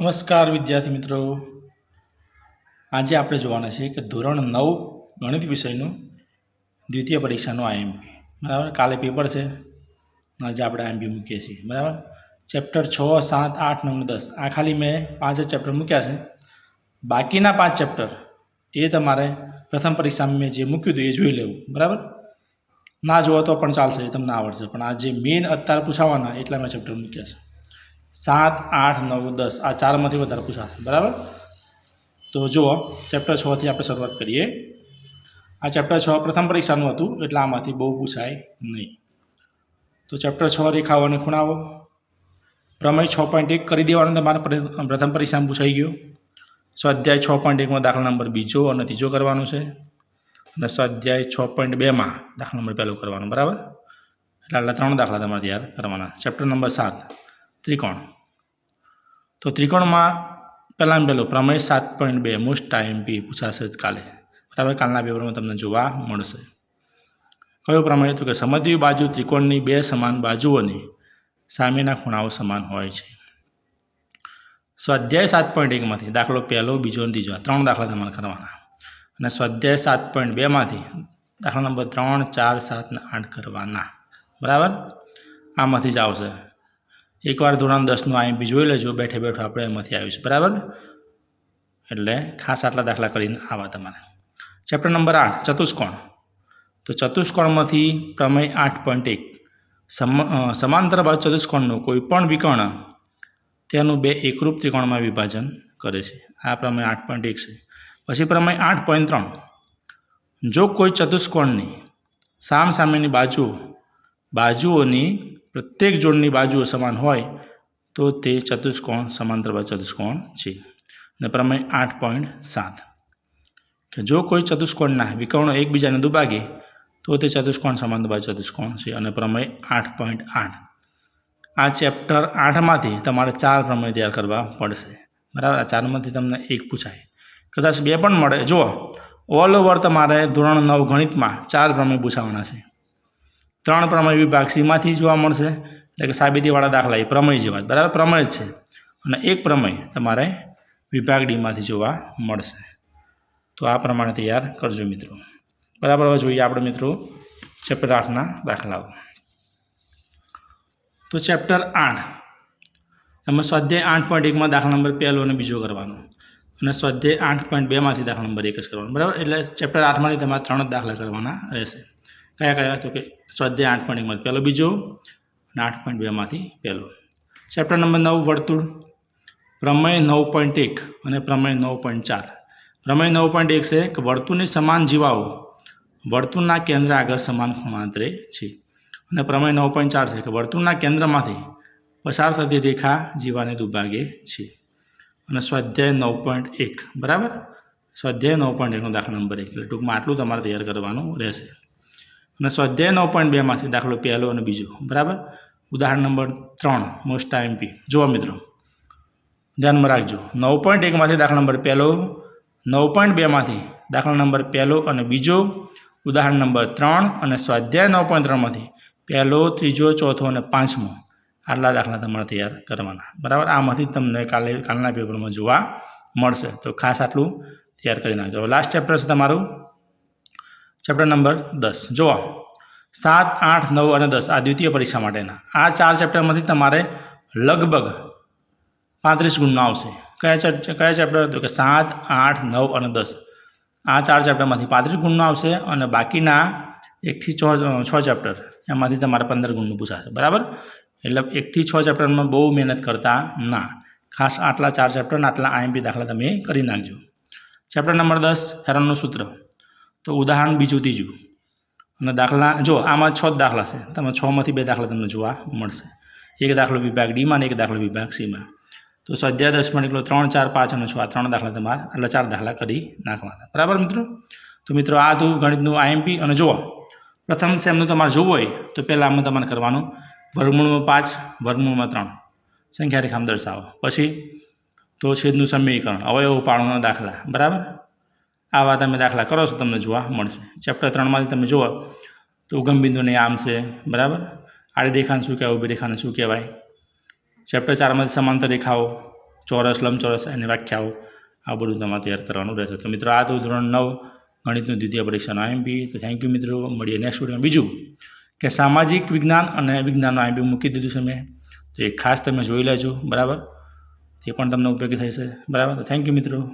નમસ્કાર વિદ્યાર્થી મિત્રો. આજે આપણે જોવાના છે કે ધોરણ નવ ગણિત વિષયનું દ્વિતીય પરીક્ષાનું આઈએમપી. બરાબર? કાલે પેપર છે. આજે આપણે આઈએમપી મૂકીએ છીએ. બરાબર? ચેપ્ટર છ, સાત, આઠ, નવ દસ. આ ખાલી મેં પાંચ જ ચેપ્ટર મૂક્યા છે. બાકીના પાંચ ચેપ્ટર એ તમારે પ્રથમ પરીક્ષામાં મેં જે મૂક્યું હતું એ જોઈ લેવું. બરાબર? ના જોવો તો પણ ચાલશે તમને આવડશે. પણ આ જે મેઇન અત્યારે પૂછાવાના, એટલા મેં ચેપ્ટર મૂક્યા છે. સાત, આઠ, નવ, દસ. આ ચારમાંથી વધારે પૂછાશે. બરાબર? તો જુઓ ચેપ્ટર છથી આપણે શરૂઆત કરીએ. આ ચેપ્ટર છ પ્રથમ પરીક્ષાનું હતું, એટલે આમાંથી બહુ પૂછાય નહીં. તો ચેપ્ટર છ રેખાઓ અને ખૂણાઓ પ્રમેય છ પોઈન્ટ એક કરી દેવાનું તમારે પ્રથમ પરીક્ષામાં પૂછાઈ ગયું. સ્વાધ્યાય છ પોઈન્ટ એકમાં દાખલા નંબર બીજો અને ત્રીજો કરવાનો છે. અને સ્વાધ્યાય છ પોઈન્ટ બેમાં દાખલા નંબર પહેલો કરવાનો. બરાબર? એટલે આટલા ત્રણ દાખલા તમારે તૈયાર કરવાના. ચેપ્ટર નંબર સાત. ત્રિકોણ. તો ત્રિકોણમાં પહેલાં પહેલું પ્રમેય સાત પોઈન્ટ બે મોસ્ટ ટાઈમ પી પૂછાશે જ કાલે. બરાબર? કાલના પેપરમાં તમને જોવા મળશે. કયો પ્રમેય? તો કે સમદ્વી બાજુ ત્રિકોણની બે સમાન બાજુઓની સામેના ખૂણાઓ સમાન હોય છે. સ્વાધ્યાય સાત પોઈન્ટ એકમાંથી દાખલો પહેલો, બીજો અને ત્રીજો. ત્રણ દાખલા તમારે કરવાના. અને સ્વાધ્યાય સાત પોઈન્ટ બેમાંથી દાખલા નંબર ત્રણ, ચાર, સાત અને આઠ કરવાના. બરાબર? આમાંથી જ આવશે. એકવાર ધોરણ દસનું આઈએમપી જોઈ લેજો. બેઠે બેઠો આપણે એમાંથી આવીશું. બરાબર? એટલે ખાસ આટલા દાખલા કરીને આવા તમારે. ચેપ્ટર નંબર આઠ, ચતુષ્કોણ. તો ચતુષ્કોણમાંથી પ્રમેય આઠ પોઈન્ટ એક. સમ સમાંતર બાજુ ચતુષ્કોણનું કોઈપણ વિકર્ણ તેનું બે એકરૂપ ત્રિકોણમાં વિભાજન કરે છે. આ પ્રમેય આઠ પોઈન્ટ એક છે. પછી પ્રમેય આઠ પોઈન્ટ ત્રણ. જો કોઈ ચતુષ્કોણની સામ સામેની બાજુઓ બાજુઓની પ્રત્યેક જોડની બાજુઓ સમાન હોય, તો તે ચતુષ્કોણ, સમાંતર ચતુષ્કોણ છે. અને પ્રમેય આઠ પોઈન્ટ સાત. કે જો કોઈ ચતુષ્કોણના વિકર્ણો એકબીજાને દુભાગે તો તે ચતુષ્કોણ, સમાંતર ચતુષ્કોણ છે. અને પ્રમેય આઠ પોઈન્ટ આઠ. આ ચેપ્ટર આઠમાંથી તમારે ચાર પ્રમેય તૈયાર કરવા પડશે. બરાબર? આ ચારમાંથી તમને એક પૂછાય. કદાચ બે પણ મળે. જુઓ ઓલ ઓવર તમારે ધોરણ નવ ગણિતમાં ચાર પ્રમેય પૂછાવાના છે. ત્રણ પ્રમેય વિભાગ સીમાંથી જોવા મળશે. એટલે કે સાબિતીવાળા દાખલા એ પ્રમેય જેવા બરાબર? પ્રમેય છે. અને એક પ્રમેય તમારે વિભાગ ડીમાંથી જોવા મળશે. તો આ પ્રમાણે તૈયાર કરજો મિત્રો. બરાબર? હવે જોઈએ આપણે મિત્રો ચેપ્ટર આઠના દાખલાઓ. તો ચેપ્ટર આઠ. એમાં સ્વાધ્યાય આઠ પોઈન્ટ એકમાં દાખલા નંબર પહેલો અને બીજો કરવાનો. અને સ્વાધ્યાય આઠ પોઈન્ટ બેમાંથી દાખલા નંબર એક જ કરવાનો. બરાબર? એટલે ચેપ્ટર આઠમાંથી તમારે ત્રણ જ દાખલા કરવાના રહેશે. કયા કયા? તો કે સ્વાધ્યાય આઠ પોઈન્ટ એકમાંથી પહેલો બીજો અને આઠ પોઈન્ટ બેમાંથી પહેલો. ચેપ્ટર નંબર નવ, વર્તુળ. પ્રમેય નવ પોઈન્ટ એક અને પ્રમેય નવ પોઈન્ટ ચાર. પ્રમેય નવ પોઈન્ટ એક છે કે વર્તુળની સમાન જીવાઓ વર્તુળના કેન્દ્ર આગળ સમાન ખૂણાંતરે છે. અને પ્રમેય નવ પોઈન્ટ ચાર છે કે વર્તુળના કેન્દ્રમાંથી પસાર થતી રેખા જીવાને દુભાગે છે. અને સ્વાધ્યાય નવ પોઈન્ટ એક. બરાબર? સ્વાધ્યાય નવ પોઈન્ટ એકનો દાખલા નંબર એક. એટલે ટૂંકમાં આટલું તમારે તૈયાર કરવાનું રહેશે. અને સ્વાધ્યાય નવ પોઈન્ટ બેમાંથી દાખલો પહેલો અને બીજો, બરાબર? ઉદાહરણ નંબર ત્રણ મોસ્ટ આઈએમપી જુઓ મિત્રો. ધ્યાનમાં રાખજો. નવ પોઈન્ટ એકમાંથી દાખલા નંબર પહેલો નવ પોઈન્ટ બેમાંથી દાખલા નંબર પહેલો અને બીજો, ઉદાહરણ નંબર ત્રણ અને સ્વાધ્યાય નવ પોઈન્ટ ત્રણમાંથી પહેલો, ત્રીજો, ચોથો અને પાંચમો. આટલા દાખલા તમારે તૈયાર કરવાના. બરાબર? આમાંથી તમને કાલે, કાલના પેપરમાં જોવા મળશે. તો ખાસ આટલું તૈયાર કરી નાખજો. લાસ્ટ ચેપ્ટર છે તમારું. ચેપ્ટર નંબર દસ. જુઓ. સાત, આઠ, નવ અને દસ આ દ્વિતીય પરીક્ષા માટેના. આ ચાર ચેપ્ટરમાંથી તમારે લગભગ પાંત્રીસ ગુણનો આવશે. કયા કયા ચેપ્ટર તો કે સાત, આઠ, નવ અને દસ. આ ચાર ચેપ્ટરમાંથી પાંત્રીસ ગુણનો આવશે અને બાકીના એકથી છ છ ચેપ્ટર એમાંથી તમારે પંદર ગુણનું પૂછાશે. બરાબર? એટલે એકથી છ ચેપ્ટરમાં બહુ મહેનત કરતા ના. ખાસ આટલા ચાર ચેપ્ટર અને આટલા આઈએમપી દાખલા તમે કરી નાખજો. ચેપ્ટર નંબર દસ, હેરોનનું સૂત્ર. તો ઉદાહરણ બીજું ત્રીજું. અને દાખલા, જો આમાં છ જ દાખલા છે, તમે છમાંથી બે દાખલા તમને જોવા મળશે. એક દાખલો વિભાગ ડીમાં અને એક દાખલો વિભાગ સીમાં તો સ્વાધ્યાય દસ પોઈન્ટ એકલો ત્રણ, ચાર, પાંચ અને છ, આ ત્રણ દાખલા તમારે, એટલે ચાર દાખલા કરી નાખવાના. બરાબર મિત્રો? તો મિત્રો આ હતું ગણિતનું આઈએમપી, અને જુઓ, પ્રથમ સેમનું તમારે જોવું હોય, તો પહેલાં આમાં તમારે કરવાનું વર્ગમૂળમાં પાંચ, વર્ગમૂળમાં ત્રણ. સંખ્યા રેખામાં દર્શાવો. પછી તો છેદનું સમીકરણ, અવયવ પાડવાના દાખલા. બરાબર? આવા તમે દાખલા કરો છો, તમને જોવા મળશે. ચેપ્ટર ત્રણમાંથી તમે જુઓ તો ઉગમબિંદુને આમ છે, બરાબર? આડી રેખાને શું કહેવાય, ઊભી રેખાને શું કહેવાય? ચેપ્ટર ચારમાંથી સમાંતર રેખાઓ, ચોરસ, લંબચોરસ એની વ્યાખ્યાઓ આ બધું તમારે તૈયાર કરવાનું રહેશે. તો મિત્રો, આ તો ધોરણ નવ ગણિતનું દ્વિતીય પરીક્ષાનો આઈએમપી. તો થેન્ક યુ મિત્રો, મળીએ નેક્સ્ટ વીડિયો બીજું કે સામાજિક વિજ્ઞાન અને વિજ્ઞાનનું આઈએમપી મૂકી દીધું છે મેં. તો એ ખાસ તમે જોઈ લેજો, બરાબર? તે પણ તમને ઉપયોગી થશે, બરાબર? તો થેન્ક યુ મિત્રો.